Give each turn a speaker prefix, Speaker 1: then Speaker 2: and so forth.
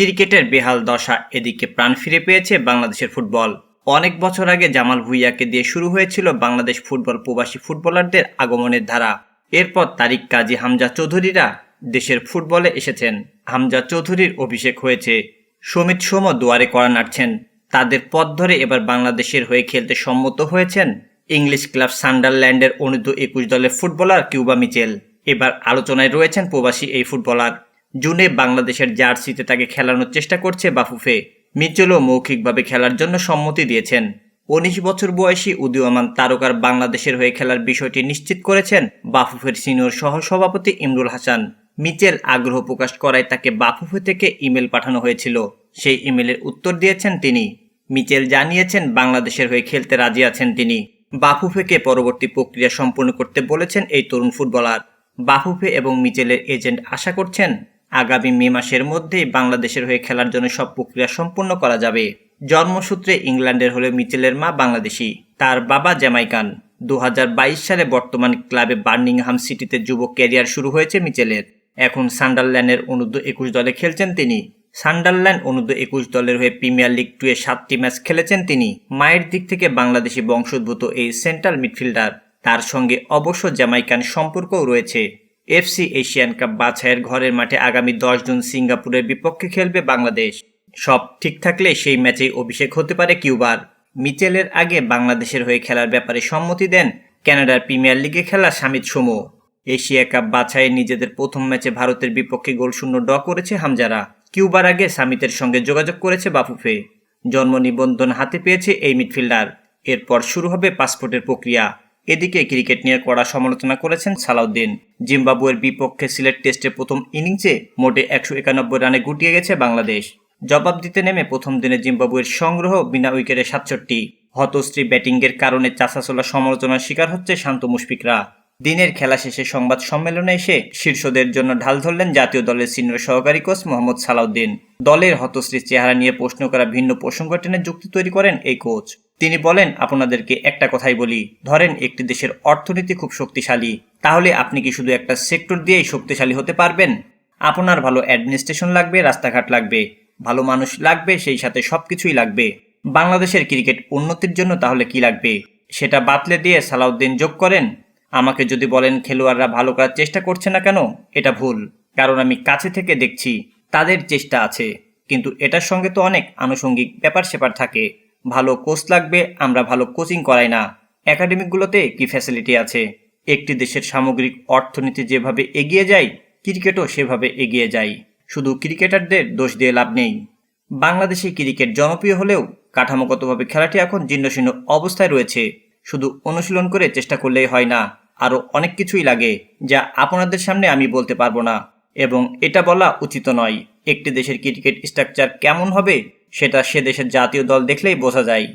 Speaker 1: ক্রিকেটের বেহাল দশা এদিকে প্রাণ ফিরে পেয়েছে বাংলাদেশের ফুটবল। অনেক বছর আগে জামাল ভুইয়াকে দিয়ে শুরু হয়েছিল বাংলাদেশ ফুটবল প্রবাসী ফুটবলারদের আগমনের ধারা। এরপর তারিক কাজী হামজা চৌধুরীরা দেশের ফুটবলে এসেছেন। হামজা চৌধুরীর অভিষেক হয়েছে। সমিত সোম দুয়ারে করা নাড়ছেন। তাদের পথ ধরে এবার বাংলাদেশের হয়ে খেলতে সম্মত হয়েছেন ইংলিশ ক্লাব সান্ডারল্যান্ডের অনূর্ধ্ব একুশ দলের ফুটবলার কিউবা মিচেল। এবার আলোচনায় রয়েছেন প্রবাসী এই ফুটবলার। জুনে বাংলাদেশের জার্সিতে তাকে খেলানোর চেষ্টা করছে বাফুফে। মিচেলও মৌখিকভাবে খেলার জন্য সম্মতি দিয়েছেন। উনিশ বছর বয়সী উদীয়মান তারকার বাংলাদেশের হয়ে খেলার বিষয়টি নিশ্চিত করেছেন বাফুফের সিনিয়র সহসভাপতি ইমরুল হাসান। মিচেল আগ্রহ প্রকাশ করায় তাকে বাফুফে থেকে ইমেল পাঠানো হয়েছিল। সেই ইমেলের উত্তর দিয়েছেন তিনি। মিচেল জানিয়েছেন বাংলাদেশের হয়ে খেলতে রাজি আছেন তিনি। বাফুফেকে পরবর্তী প্রক্রিয়া সম্পূর্ণ করতে বলেছেন এই তরুণ ফুটবলার। বাফুফে এবং মিচেলের এজেন্ট আশা করছেন আগামী মে মাসের মধ্যেই বাংলাদেশের হয়ে খেলার জন্য সব প্রক্রিয়া সম্পূর্ণ করা যাবে। জন্মসূত্রে ইংল্যান্ডের হলে মিচেলের মা বাংলাদেশি। তার বাবা জ্যামাইকান। দু হাজার বাইশ সালে বর্তমান ক্লাবে বার্নিংহাম সিটিতে যুব ক্যারিয়ার শুরু হয়েছে মিচেলের। এখন সান্ডারল্যান্ডের অনূর্ধ্ব একুশ দলে খেলছেন তিনি। সান্ডারল্যান্ড অনূর্ধ্ব একুশ দলের হয়ে প্রিমিয়ার লিগ টু এ সাতটি ম্যাচ খেলেছেন তিনি। মায়ের দিক থেকে বাংলাদেশি বংশোদ্ভূত এই সেন্ট্রাল মিডফিল্ডার। তার সঙ্গে অবশ্য জ্যামাইকান সম্পর্কও রয়েছে। এফসি এশিয়ান কাপ বাছাইয়ের ঘরের মাঠে আগামী দশ জুন সিঙ্গাপুরের বিপক্ষে খেলবে বাংলাদেশ। সব ঠিক থাকলে সেই ম্যাচেই অভিষেক হতে পারে কিউবার। মিচেলের আগে বাংলাদেশের হয়ে খেলার ব্যাপারে সম্মতি দেন ক্যানাডার প্রিমিয়ার লিগে খেলা সামিত সোমো। এশিয়া কাপ বাছাইয়ে নিজেদের প্রথম ম্যাচে ভারতের বিপক্ষে গোল শূন্য ড করেছে হামজারা। কিউবার আগে সামিতের সঙ্গে যোগাযোগ করেছে বাফুফে। জন্ম নিবন্ধন হাতে পেয়েছে এই মিডফিল্ডার। এরপর শুরু হবে পাসপোর্টের প্রক্রিয়া। এদিকে ক্রিকেট নিয়ে কড়া সমালোচনা করেছেন সালাউদ্দিন। জিম্বাবুয়ের বিপক্ষে সিলেট টেস্টের প্রথম ইনিংসে মোটে একশো একানব্বই রানে গুটিয়ে গেছে বাংলাদেশ। জবাব দিতে নেমে প্রথম দিনে জিম্বাবুয়ের সংগ্রহ বিনা উইকেটে সাতষট্টি। হতশ্রী ব্যাটিংয়ের কারণে চাষাচোলা সমালোচনার শিকার হচ্ছে শান্ত মুশফিকরা। দিনের খেলা শেষে সংবাদ সম্মেলনে এসে শীর্ষদের জন্য ঢাল ধরলেন জাতীয় দলের সিনিয়র সহকারী কোচ মোহাম্মদ সালাউদ্দিন। দলের হতশ্রী চেহারা নিয়ে প্রশ্ন করা ভিন্ন প্রসঙ্গ টেনে যুক্তি তৈরি করেন এই কোচ। তিনি বলেন, আপনাদেরকে একটা কথাই বলি, ধরেন একটি দেশের অর্থনীতি খুব শক্তিশালী, তাহলে আপনি কি শুধু একটা সেক্টর দিয়েই শক্তিশালী হতে পারবেন? আপনার ভালো অ্যাডমিনিস্ট্রেশন লাগবে, রাস্তাঘাট লাগবে, ভালো মানুষ লাগবে, সেই সাথে সবকিছুই লাগবে। বাংলাদেশের ক্রিকেট উন্নতির জন্য তাহলে কি লাগবে? সেটা বাতলে দিয়ে সালাউদ্দিন যোগ করেন আমাকে যদি বলেন খেলোয়াড়রা ভালো করার চেষ্টা করছে না কেন, এটা ভুল। কারণ আমি কাছে থেকে দেখছি তাদের চেষ্টা আছে। কিন্তু এটার সঙ্গে তো অনেক আনুষঙ্গিক ব্যাপার স্যাপার থাকে। ভালো কোচ লাগবে, আমরা ভালো কোচিং করাই না। একাডেমিকগুলোতে কি ফ্যাসিলিটি আছে? একটি দেশের সামগ্রিক অর্থনীতি যেভাবে এগিয়ে যায়, ক্রিকেটও সেভাবে এগিয়ে যায়। শুধু ক্রিকেটারদের দোষ দিয়ে লাভ নেই। বাংলাদেশে ক্রিকেট জনপ্রিয় হলেও কাঠামোগতভাবে খেলাটি এখন জীর্ণশীর্ণ অবস্থায় রয়েছে। শুধু অনুশীলন করে চেষ্টা করলেই হয় না, আরও অনেক কিছুই লাগে যা আপনাদের সামনে আমি বলতে পারব না। এবং এটা বলা উচিত নয়, একটি দেশের ক্রিকেট স্ট্রাকচার কেমন হবে সেটা সে দেশের জাতীয় দল দেখলেই বোঝা যায়।